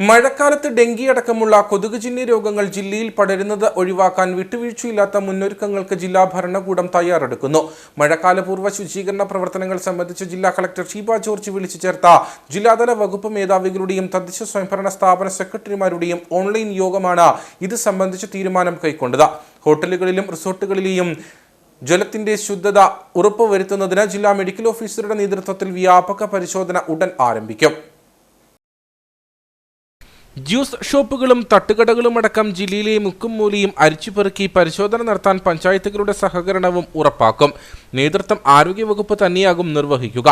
മഴക്കാലത്ത് ഡെങ്കി അടക്കമുള്ള കൊതുക് കൊതുകുജന്യ രോഗങ്ങൾ ജില്ലയിൽ പടരുന്നത് ഒഴിവാക്കാൻ വിട്ടുവീഴ്ചയില്ലാത്ത മുന്നൊരുക്കങ്ങൾക്ക് ജില്ലാ ഭരണകൂടം തയ്യാറെടുക്കുന്നു. മഴക്കാലപൂർവ ശുചീകരണ പ്രവർത്തനങ്ങൾ സംബന്ധിച്ച് ജില്ലാ കളക്ടർ ഷീബ ജോർജ് വിളിച്ചു ചേർത്ത ജില്ലാതല വകുപ്പ് മേധാവികളുടെയും തദ്ദേശ സ്വയംഭരണ സ്ഥാപന സെക്രട്ടറിമാരുടെയും ഓൺലൈൻ യോഗമാണ് ഇത് സംബന്ധിച്ച് തീരുമാനം കൈക്കൊണ്ടത്. ഹോട്ടലുകളിലും റിസോർട്ടുകളിലെയും ജലത്തിന്റെ ശുദ്ധത ഉറപ്പുവരുത്തുന്നതിന് ജില്ലാ മെഡിക്കൽ ഓഫീസറുടെ നേതൃത്വത്തിൽ വ്യാപക പരിശോധന ഉടൻ ആരംഭിക്കും. ജ്യൂസ് ഷോപ്പുകളും തട്ടുകടകളും അടക്കം ജില്ലയിലെ മുക്കും മൂലയും അരിച്ചുപെറുക്കി പരിശോധന നടത്താൻ പഞ്ചായത്തുകളുടെ സഹകരണവും ഉറപ്പാക്കും. നേതൃത്വം ആരോഗ്യവകുപ്പ് തന്നെയാകും നിർവഹിക്കുക.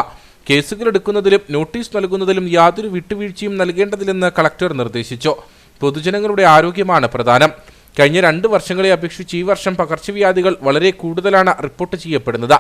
കേസുകൾ എടുക്കുന്നതിലും നോട്ടീസ് നൽകുന്നതിലും യാതൊരു വിട്ടുവീഴ്ചയും നൽകേണ്ടതില്ലെന്ന് കളക്ടർ നിർദ്ദേശിച്ചു. പൊതുജനങ്ങളുടെ ആരോഗ്യമാണ് പ്രധാനം. കഴിഞ്ഞ രണ്ട് വർഷങ്ങളെ അപേക്ഷിച്ച് ഈ വർഷം പകർച്ചവ്യാധികൾ വളരെ കൂടുതലാണ് റിപ്പോർട്ട് ചെയ്യപ്പെടുന്നത്.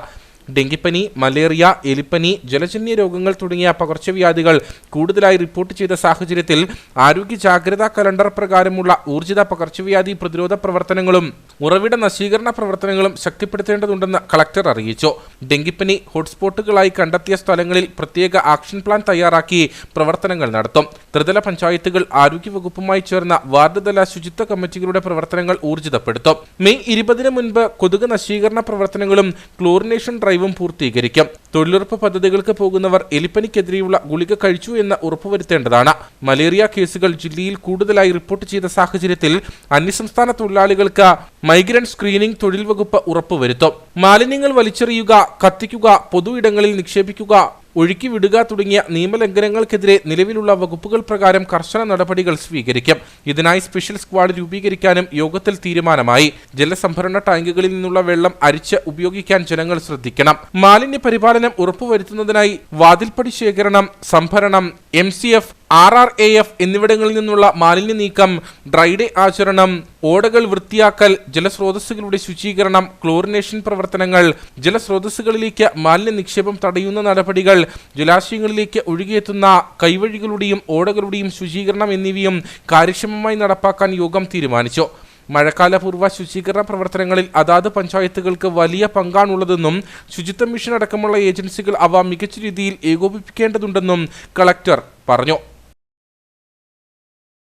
ഡെങ്കിപ്പനി മലേറിയ എലിപ്പനി ജലജന്യ രോഗങ്ങൾ തുടങ്ങിയ പകർച്ചവ്യാധികൾ കൂടുതലായി റിപ്പോർട്ട് ചെയ്ത സാഹചര്യത്തിൽ ആരോഗ്യ ജാഗ്രതാ കലണ്ടർ പ്രകാരമുള്ള ഊർജിത പകർച്ചവ്യാധി പ്രതിരോധ പ്രവർത്തനങ്ങളും ഉറവിട നശീകരണ പ്രവർത്തനങ്ങളും ശക്തിപ്പെടുത്തേണ്ടതുണ്ടെന്ന് കളക്ടർ അറിയിച്ചു. ഡെങ്കിപ്പനി ഹോട്ട്സ്പോട്ടുകളായി കണ്ടെത്തിയ സ്ഥലങ്ങളിൽ പ്രത്യേക ആക്ഷൻ പ്ലാൻ തയ്യാറാക്കി പ്രവർത്തനങ്ങൾ നടത്തും. ത്രിതല പഞ്ചായത്തുകൾ ആരോഗ്യവകുപ്പുമായി ചേർന്ന വാർഡ് തല ശുചിത്വ കമ്മിറ്റികളുടെ പ്രവർത്തനങ്ങൾ ഊർജിതപ്പെടുത്തും. മെയ് ഇരുപതിന് മുൻപ് കൊതുക് നശീകരണ പ്രവർത്തനങ്ങളും ക്ലോറിനേഷൻ ഡ്രൈവും പൂർത്തീകരിക്കും. തൊഴിലുറപ്പ് പദ്ധതികൾക്ക് പോകുന്നവർ എലിപ്പനിക്കെതിരെയുള്ള ഗുളിക കഴിച്ചു എന്ന് ഉറപ്പുവരുത്തേണ്ടതാണ്. മലേറിയ കേസുകൾ ജില്ലയിൽ കൂടുതലായി റിപ്പോർട്ട് ചെയ്ത സാഹചര്യത്തിൽ അന്യസംസ്ഥാന തൊഴിലാളികൾക്ക് മൈഗ്രന്റ് സ്ക്രീനിംഗ് തൊഴിൽ വകുപ്പ് ഉറപ്പുവരുത്തും. മാലിന്യങ്ങൾ വലിച്ചെറിയുക കത്തിക്കുക പൊതു ഇടങ്ങളിൽ നിക്ഷേപിക്കുക ഒഴുക്കി വിടുക തുടങ്ങിയ നിയമലംഘനങ്ങൾക്കെതിരെ നിലവിലുള്ള വകുപ്പുകൾ പ്രകാരം കർശന നടപടികൾ സ്വീകരിക്കും. ഇതിനായി സ്പെഷ്യൽ സ്ക്വാഡ് രൂപീകരിക്കാനും യോഗത്തിൽ തീരുമാനമായി. ജലസംഭരണ ടാങ്കുകളിൽ നിന്നുള്ള വെള്ളം അരിച്ച് ഉപയോഗിക്കാൻ ജനങ്ങൾ ശ്രദ്ധിക്കണം. മാലിന്യ പരിപാലനം ഉറപ്പുവരുത്തുന്നതിനായി വാതിൽപ്പടി ശേഖരണം സംഭരണം M R R A F എന്നിവിടങ്ങളിൽ നിന്നുള്ള മാലിന്യ നീക്കം ഡ്രൈഡേ ആചരണം ഓടകൾ വൃത്തിയാക്കൽ ജലസ്രോതസ്സുകളുടെ ശുചീകരണം ക്ലോറിനേഷൻ പ്രവർത്തനങ്ങൾ ജലസ്രോതസ്സുകളിലേക്ക് മാലിന്യ നിക്ഷേപം തടയുന്ന നടപടികൾ ജലാശയങ്ങളിലേക്ക് ഒഴുകിയെത്തുന്ന കൈവഴികളുടെയും ഓടകളുടെയും ശുചീകരണം എന്നിവയും കാര്യക്ഷമമായി നടപ്പാക്കാൻ യോഗം തീരുമാനിച്ചു. മഴക്കാലപൂർവ ശുചീകരണ പ്രവർത്തനങ്ങളിൽ അതാത് പഞ്ചായത്തുകൾക്ക് വലിയ പങ്കാണുള്ളതെന്നും ശുചിത്വ മിഷൻ അടക്കമുള്ള ഏജൻസികൾ അവ മികച്ച രീതിയിൽ ഏകോപിപ്പിക്കേണ്ടതുണ്ടെന്നും കളക്ടർ പറഞ്ഞു.